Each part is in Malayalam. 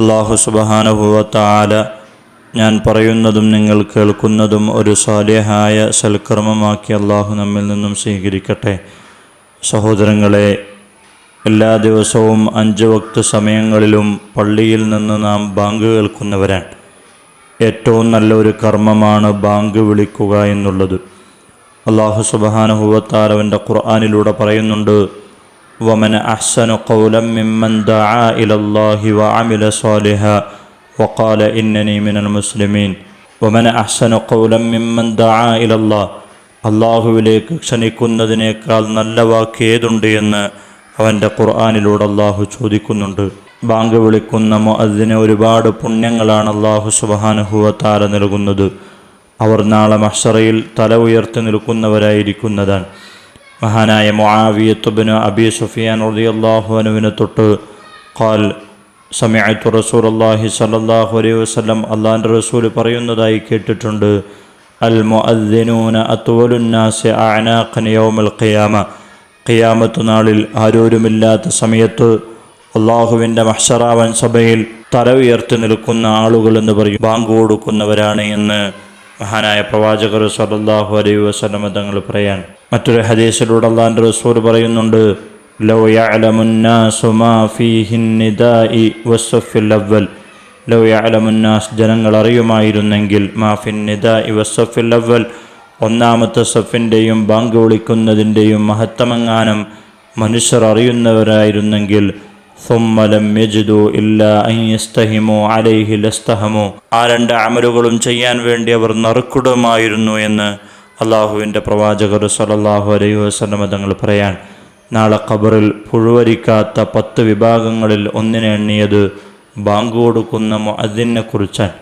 അള്ളാഹു സുബഹാനുഭവത്താല ഞാൻ പറയുന്നതും നിങ്ങൾ കേൾക്കുന്നതും ഒരു സാലിഹായ സൽക്കർമ്മമാക്കി അള്ളാഹു നമ്മിൽ നിന്നും സ്വീകരിക്കട്ടെ. സഹോദരങ്ങളെ എല്ലാ ദിവസവും അഞ്ച് വക്ത് സമയങ്ങളിലും പള്ളിയിൽ നിന്ന് നാം ബാങ്ക് കേൾക്കുന്നവരാണ്. ഏറ്റവും നല്ലൊരു കർമ്മമാണ് ബാങ്ക് വിളിക്കുക എന്നുള്ളത്. അള്ളാഹു സുബഹാനുഭവത്താലവന്റെ ഖുർആാനിലൂടെ പറയുന്നുണ്ട് വമന ممن دعا إلى الله وعمل صالحا സ്വാലിഹ إنني ഇന്നനി മിനൽ മുസ്ലിമീൻ വമന قولا ممن دعا إلى الله. അള്ളാഹുവിലേക്ക് ക്ഷണിക്കുന്നതിനേക്കാൾ നല്ല വാക്ക് ഏതുണ്ട് എന്ന് അവന്റെ ഖുർആാനിലൂടെ അള്ളാഹു ചോദിക്കുന്നുണ്ട്. ബാങ്ക് വിളിക്കുന്ന മുഅദ്ദിന് ഒരുപാട് പുണ്യങ്ങളാണ് അള്ളാഹു സുബഹാനുഹുവത്താല നൽകുന്നത്. അവർ നാളെ മഷറയിൽ തല ഉയർത്തി നിൽക്കുന്നവരായിരിക്കുന്നതാണ്. മഹാനായ മുആവിയത്തുബിന് അബി സുഫിയാൻ റളിയല്ലാഹുവിനെ തൊട്ട് ഖാൽ സമയത്തു റസൂൽ അള്ളാഹി സല്ലല്ലാഹു അലൈഹി വസല്ലം അള്ളാഹിന്റെ റസൂൽ പറയുന്നതായി കേട്ടിട്ടുണ്ട് അൽ മുഅദ്ദിനൂന അത്വലുന്നാസി അഅനാഖൻ യൗമൽ ഖിയാമ. ഖിയാമത്ത് നാളിൽ ആരോരുമില്ലാത്ത സമയത്ത് അള്ളാഹുവിന്റെ മഹ്ഷറാവൻ സഭയിൽ തല ഉയർത്തി നിൽക്കുന്ന ആളുകൾ എന്ന് പറയും. ബാങ്ക് കൊടുക്കുന്നവരാണ് എന്ന് മഹാനായ പ്രവാചകർ സ്വല്ലല്ലാഹു അലൈഹി വസല്ലം തങ്ങൾ പറയാൻ മറ്റൊരു ഹദീസിലൂടെ അള്ളാന്റെ റസൂൽ പറയുന്നുണ്ട് ലോ മാ അവൽ യഅലമുന്നാസ് ജനങ്ങൾ അറിയുമായിരുന്നെങ്കിൽ മാ അവൽ ഒന്നാമത്തെ സഫിന്റെയും ബാങ്ക് വിളിക്കുന്നതിന്റെയും മഹത്തമങ്ങാനം മനുഷ്യർ അറിയുന്നവരായിരുന്നെങ്കിൽ അലൈഹി ആ രണ്ട് അമലുകളും ചെയ്യാൻ വേണ്ടി അവർ നറുക്കിടുമായിരുന്നു എന്ന് അള്ളാഹുവിന്റെ പ്രവാചകർ സലല്ലാഹു അലൈഹി വസ്ലമ തങ്ങൾ പറയാൻ നാളെ ഖബറിൽ പുഴുവരിക്കാത്ത പത്ത് വിഭാഗങ്ങളിൽ ഒന്നിനെ എണ്ണിയത് ബാങ്ക് കൊടുക്കുന്ന അതിനെ കുറിച്ചാണ്.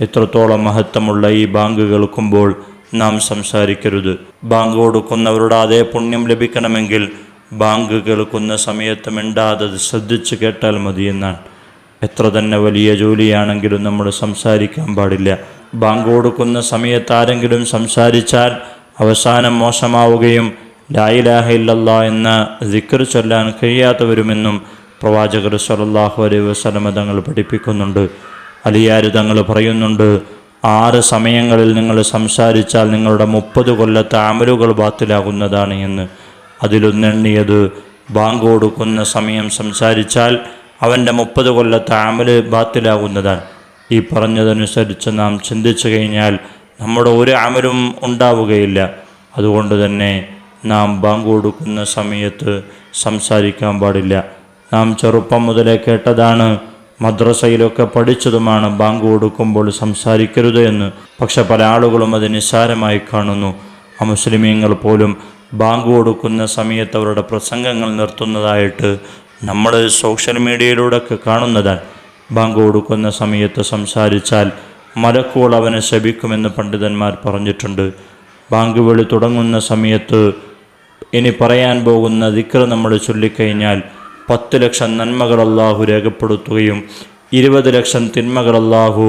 എത്രത്തോളം മഹത്വമുള്ള ഈ ബാങ്ക് കേൾക്കുമ്പോൾ നാം സംസാരിക്കരുത്. ബാങ്ക് കൊടുക്കുന്നവരുടെ അതേ പുണ്യം ലഭിക്കണമെങ്കിൽ ബാങ്ക് കേൾക്കുന്ന സമയത്ത് മിണ്ടാതെ ശ്രദ്ധിച്ച് കേട്ടാൽ മതിയെന്നാണ്. എത്ര തന്നെ വലിയ ജോലിയാണെങ്കിലും നമ്മൾ സംസാരിക്കാൻ പാടില്ല. ബാങ്ക് കൊടുക്കുന്ന സമയത്ത് ആരെങ്കിലും സംസാരിച്ചാൽ അവസാനം മോശമാവുകയും ലായിലാഹ ഇല്ലല്ല എന്ന ദിക്കർ ചൊല്ലാൻ കഴിയാത്തവരുമെന്നും പ്രവാചകർ സലല്ലാഹു അലൈഹി വസ്ലമ തങ്ങൾ പഠിപ്പിക്കുന്നുണ്ട്. അലിയാര് തങ്ങൾ പറയുന്നുണ്ട് ആറ് സമയങ്ങളിൽ നിങ്ങൾ സംസാരിച്ചാൽ നിങ്ങളുടെ മുപ്പത് കൊല്ലത്തെ അമലുകൾ ബാത്തിലാകുന്നതാണ് എന്ന്. അതിലൊന്നെണ്ണിയത് ബാങ്ക് കൊടുക്കുന്ന സമയം സംസാരിച്ചാൽ അവന്റെ മുപ്പത് കൊല്ലത്തെ അമൽ ബാത്തിലാകുന്നതാണ്. ഈ പറഞ്ഞതനുസരിച്ച് നാം ചിന്തിച്ചു കഴിഞ്ഞാൽ നമ്മുടെ ഒരു അമലും ഉണ്ടാവുകയില്ല. അതുകൊണ്ട് തന്നെ നാം ബാങ്ക് കൊടുക്കുന്ന സമയത്ത് സംസാരിക്കാൻ പാടില്ല. നാം ചെറുപ്പം മുതലേ കേട്ടതാണ് മദ്രസയിലൊക്കെ പഠിച്ചതുമാണ് ബാങ്ക് കൊടുക്കുമ്പോൾ സംസാരിക്കരുത് എന്ന്. പക്ഷെ പല ആളുകളും അത് നിസ്സാരമായി കാണുന്നു. ആ മുസ്ലിമീങ്ങൾ പോലും ബാങ്ക് കൊടുക്കുന്ന സമയത്ത് അവരുടെ പ്രസംഗങ്ങൾ നിർത്തുന്നതായിട്ട് നമ്മൾ സോഷ്യൽ മീഡിയയിലൂടെയൊക്കെ കാണുന്നതാണ്. ബാങ്ക് കൊടുക്കുന്ന സമയത്ത് സംസാരിച്ചാൽ മലക്കുകൾ അവനെ ശപിക്കുമെന്ന് പണ്ഡിതന്മാർ പറഞ്ഞിട്ടുണ്ട്. ബാങ്ക് വിളി തുടങ്ങുന്ന സമയത്ത് ഇനി പറയാൻ പോകുന്ന ദിക്ര നമ്മൾ ചൊല്ലിക്കഴിഞ്ഞാൽ പത്ത് ലക്ഷം നന്മകൾ അള്ളാഹു രേഖപ്പെടുത്തുകയും ഇരുപത് ലക്ഷം തിന്മകൾ അള്ളാഹു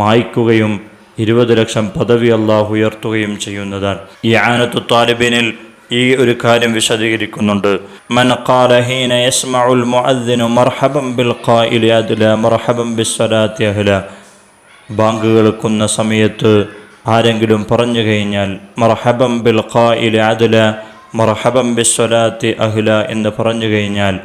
മായ്ക്കുകയും ഇരുപത് ലക്ഷം പദവി അള്ളാഹു ഉയർത്തുകയും ചെയ്യുന്നതാണ്. ഈ ആനത്തു താലിബിനിൽ ഈ ഒരു കാര്യം വിശദീകരിക്കുന്നുണ്ട്. ബാങ്ക് കേൾക്കുന്ന സമയത്ത് ആരെങ്കിലും പറഞ്ഞു കഴിഞ്ഞാൽ മർഹബം ബിൽ ഖായിലി അദ്ല മർഹബം ബിസ്വലാത്തി അഹ്ല എന്ന് പറഞ്ഞു കഴിഞ്ഞാൽ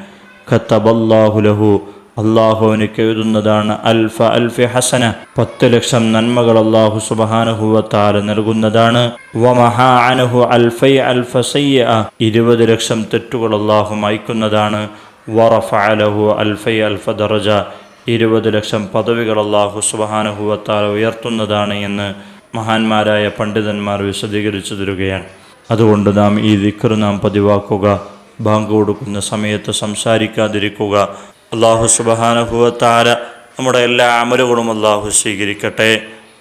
ഖത്തബല്ലാഹു ലഹു കെഴുതുന്നതാണ് അൽഫ അൽഫ ഹസന. പത്ത് ലക്ഷം നന്മകൾ അള്ളാഹു സുബഹാനുഹുവത്താല നൽകുന്നതാണ്. വമഹാനഹു അൽഫൈ അൽഫ സയ്യ ഇരുപത് ലക്ഷം തെറ്റുകൾ അള്ളാഹു മയക്കുന്നതാണ്. വറഫ അൽഫൈ അൽഫ ദറജ. ഇരുപത് ലക്ഷം പദവികൾ അള്ളാഹു സുബഹാനുഹുവത്താല ഉയർത്തുന്നതാണ് എന്ന് മഹാന്മാരായ പണ്ഡിതന്മാർ വിശദീകരിച്ചു തരികയാണ് അതുകൊണ്ട് നാം ഈ ദിക്കർ നാം പതിവാക്കുക. ബാങ്ക് കൊടുക്കുന്ന സമയത്ത് സംസാരിക്കാതിരിക്കുക. അള്ളാഹു സുബഹാനഹുവത്താര നമ്മുടെ എല്ലാ അമലുകളും അള്ളാഹു സ്വീകരിക്കട്ടെ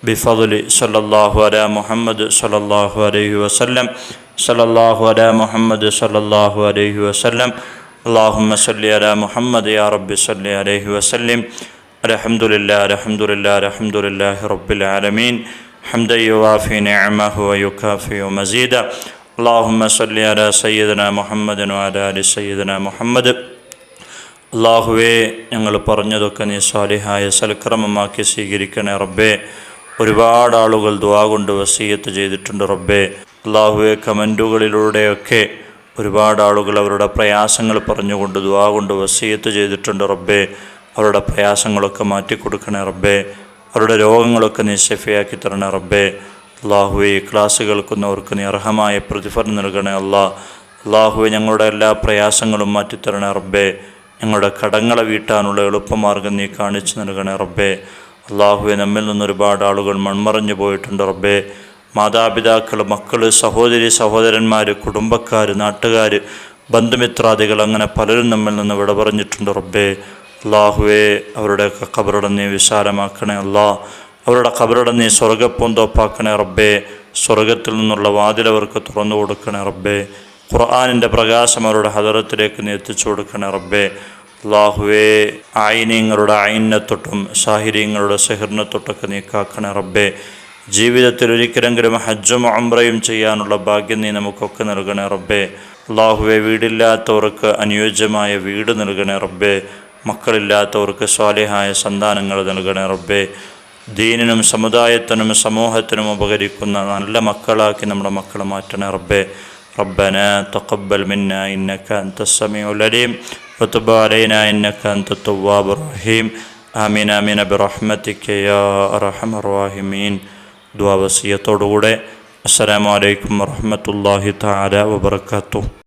ബിഫദുലി സല്ലല്ലാഹു അല മുഹമ്മദ് സല്ലല്ലാഹു അലൈഹി വസല്ലം സല്ലല്ലാഹു അല മുഹമ്മദ് സല്ലല്ലാഹു അലൈഹി വസല്ലം اللهم صل على محمد يا رب صل عليه وسلم الحمد لله الحمد لله الحمد لله رب العالمين حمدا يوافي نعمه ويكافئ مزيدا اللهم صل على سيدنا محمد وعلى ال سيدنا محمد അള്ളാഹുവേ ഞങ്ങൾ പറഞ്ഞതൊക്കെ നീ സ്വാലിഹായ സൽക്രമമാക്കി സ്വീകരിക്കണേ റബ്ബേ. ഒരുപാട് ആളുകൾ ദുവാ കൊണ്ട് വസീയത്ത് ചെയ്തിട്ടുണ്ട് റബ്ബേ. അള്ളാഹുവെ കമന്റുകളിലൂടെയൊക്കെ ഒരുപാട് ആളുകൾ അവരുടെ പ്രയാസങ്ങൾ പറഞ്ഞുകൊണ്ട് ദുവാ കൊണ്ട് വസീയത്ത് ചെയ്തിട്ടുണ്ട് റബ്ബേ. അവരുടെ പ്രയാസങ്ങളൊക്കെ മാറ്റിക്കൊടുക്കണേ റബ്ബേ. അവരുടെ രോഗങ്ങളൊക്കെ നീ ഷെഫിയാക്കി തരണേ റബ്ബേ. അള്ളാഹുവെ ക്ലാസ് കേൾക്കുന്നവർക്ക് നീ അർഹമായ പ്രതിഫലം നൽകണേ അള്ളാഹ് അള്ളാഹുവെ ഞങ്ങളുടെ എല്ലാ പ്രയാസങ്ങളും മാറ്റിത്തരണേ റബ്ബേ. ഞങ്ങളുടെ കടങ്ങളെ വീട്ടാനുള്ള എളുപ്പമാർഗം നീ കാണിച്ചു നൽകണേ റബ്ബേ. അള്ളാഹുവെ നമ്മിൽ നിന്ന് ഒരുപാട് ആളുകൾ മൺമറഞ്ഞു പോയിട്ടുണ്ട് റബ്ബേ. മാതാപിതാക്കൾ മക്കൾ സഹോദരി സഹോദരന്മാർ കുടുംബക്കാർ നാട്ടുകാർ ബന്ധുമിത്രാദികൾ അങ്ങനെ പലരും നമ്മിൽ നിന്ന് വിട പറഞ്ഞിട്ടുണ്ട് റബ്ബേ. അള്ളാഹുവെ അവരുടെ കബറിടം നീ വിശാലമാക്കണേ അല്ലാ. അവരുടെ കബറിടം നീ സ്വർഗപ്പൂന്തോപ്പാക്കണേ റബ്ബേ. സ്വർഗത്തിൽ നിന്നുള്ള വാതിലവർക്ക് തുറന്നു കൊടുക്കണേ റബ്ബേ. ഖുർആാനിന്റെ പ്രകാശം അവരുടെ ഹദറത്തിലേക്ക് നീ എത്തിച്ചു കൊടുക്കണേ റബ്ബേ. അള്ളാഹുവേ ആയിനീങ്ങളുടെ ആയിനെ തൊട്ടും സാഹിര്യങ്ങളുടെ സെഹറിനെ തൊട്ടൊക്കെ നീ കാക്കണേ റബ്ബേ. ജീവിതത്തിൽ ഒരിക്കലെങ്കിലും ഹജ്ജും അമ്രയും ചെയ്യാനുള്ള ഭാഗ്യം നീ നമുക്കൊക്കെ നൽകണേ റബ്ബേ. അള്ളാഹുവെ വീടില്ലാത്തവർക്ക് അനുയോജ്യമായ വീട് നൽകണേ റബ്ബേ. മക്കളില്ലാത്തവർക്ക് സ്വാലിഹായ സന്താനങ്ങൾ നൽകണേ റബ്ബേ. ദീനിനും സമുദായത്തിനും സമൂഹത്തിനും ഉപകരിക്കുന്ന നല്ല മക്കളാക്കി നമ്മുടെ മക്കളെ മാറ്റണേ റബ്ബേ. ربنا تقبل منا إنك أنت السميع العليم وتب علينا إنك أنت التواب الرحيم آمين آمين برحمتك يا أرحم الراحمين دعا وصية السلام عليكم ورحمة الله تعالى وبركاته